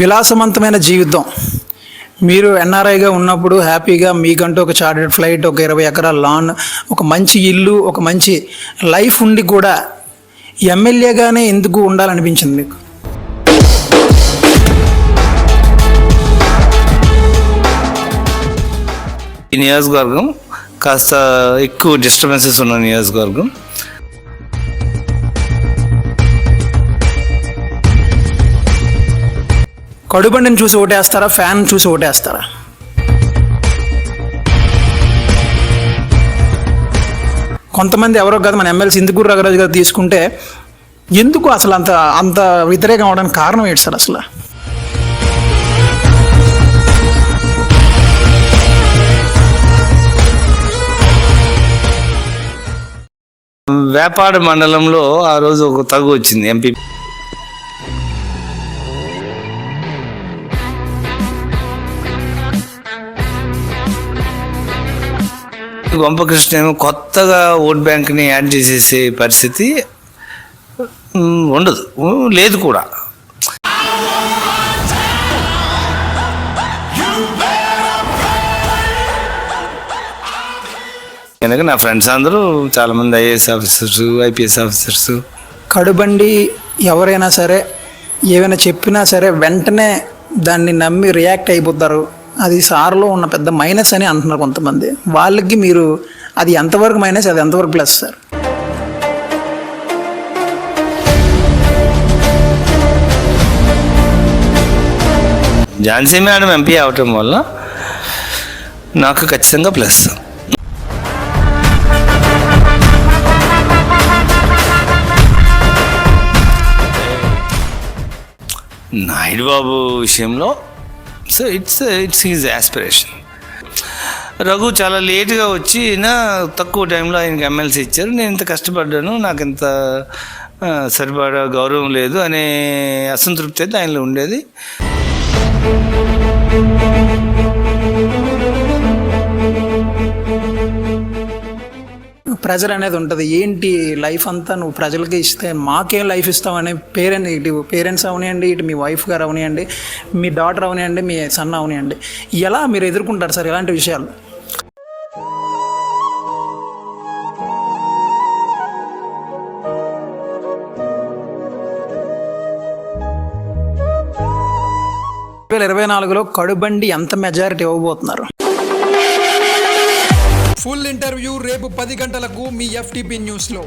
విలాసవంతమైన జీవితం. మీరు ఎన్ఆర్ఐగా ఉన్నప్పుడు హ్యాపీగా మీకంటూ ఒక చార్టెడ్ ఫ్లైట్ ఒక ఇరవై ఎకరాల లాన్ ఒక మంచి ఇల్లు ఒక మంచి లైఫ్ ఉండి కూడా ఎమ్మెల్యేగానే ఎందుకు ఉండాలనిపించింది మీకు? ఈ నియోజకవర్గం కాస్త ఎక్కువ డిస్టర్బెన్సెస్ ఉన్న నియోజకవర్గం. కడుబండిని చూసి ఓటేస్తారా? ఫ్యాన్ చూసి ఓటేస్తారా? కొంతమంది ఎవరో కాదు మన ఎమ్మెల్సీ ఇందుకూరు రఘురాజు గారు తీసుకుంటే ఎందుకు అసలు అంత అంత వ్యతిరేకం అవడానికి కారణం ఏంటి సార్ అసలు? వ్యాపార మండలంలో ఆ రోజు ఒక తగు వచ్చింది ఎంపీ. గొంపకృష్ణ ఏమో కొత్తగా ఓట్ బ్యాంక్ని యాడ్ చేసేసే పరిస్థితి ఉండదు. లేదు కూడా. కనుక నా ఫ్రెండ్స్ అందరూ చాలామంది IAS officers IPS officers. Kadubandi ఎవరైనా సరే ఏమైనా చెప్పినా సరే వెంటనే దాన్ని నమ్మి రియాక్ట్ అయిపోతారు. అది సార్లో ఉన్న పెద్ద మైనస్ అని అంటున్నారు కొంతమంది. వాళ్ళకి మీరు అది ఎంతవరకు మైనస్ అది ఎంతవరకు plus sir? Jhansi madam MP అవటం వల్ల నాకు ఖచ్చితంగా ప్లస్. నాయుడు బాబు విషయంలో so it's it's he's aspiration Raghu చాలా లేట్గా వచ్చి నా తక్కువ టైంలో ఆయనకి ఎమ్మెల్సీ ఇచ్చారు. నేను ఇంత కష్టపడ్డాను. నాకు ఇంత సరిపడా గౌరవం లేదు అనే అసంతృప్తి అయితే ఆయనలో ఉండేది. ప్రెజర్ అనేది ఉంటుంది. ఏంటి లైఫ్ అంతా నువ్వు ప్రజలకి ఇస్తే మాకేం లైఫ్ ఇస్తామని పేరెంట్ ఇటు పేరెంట్స్ అవనియండి ఇటు మీ వైఫ్ గారు అవనియండి మీ డాటర్ అవనియండి మీ సన్ అవనియండి. ఎలా మీరు ఎదుర్కొంటారు సార్ ఇలాంటి విషయాలు? రెండు వేల ఇరవై నాలుగులో కడుబండి ఎంత మెజారిటీ ఇవ్వబోతున్నారు? ఇంటర్వ్యూ రేపు పది గంటలకు మీ ఎఫ్టీపీ న్యూస్లో.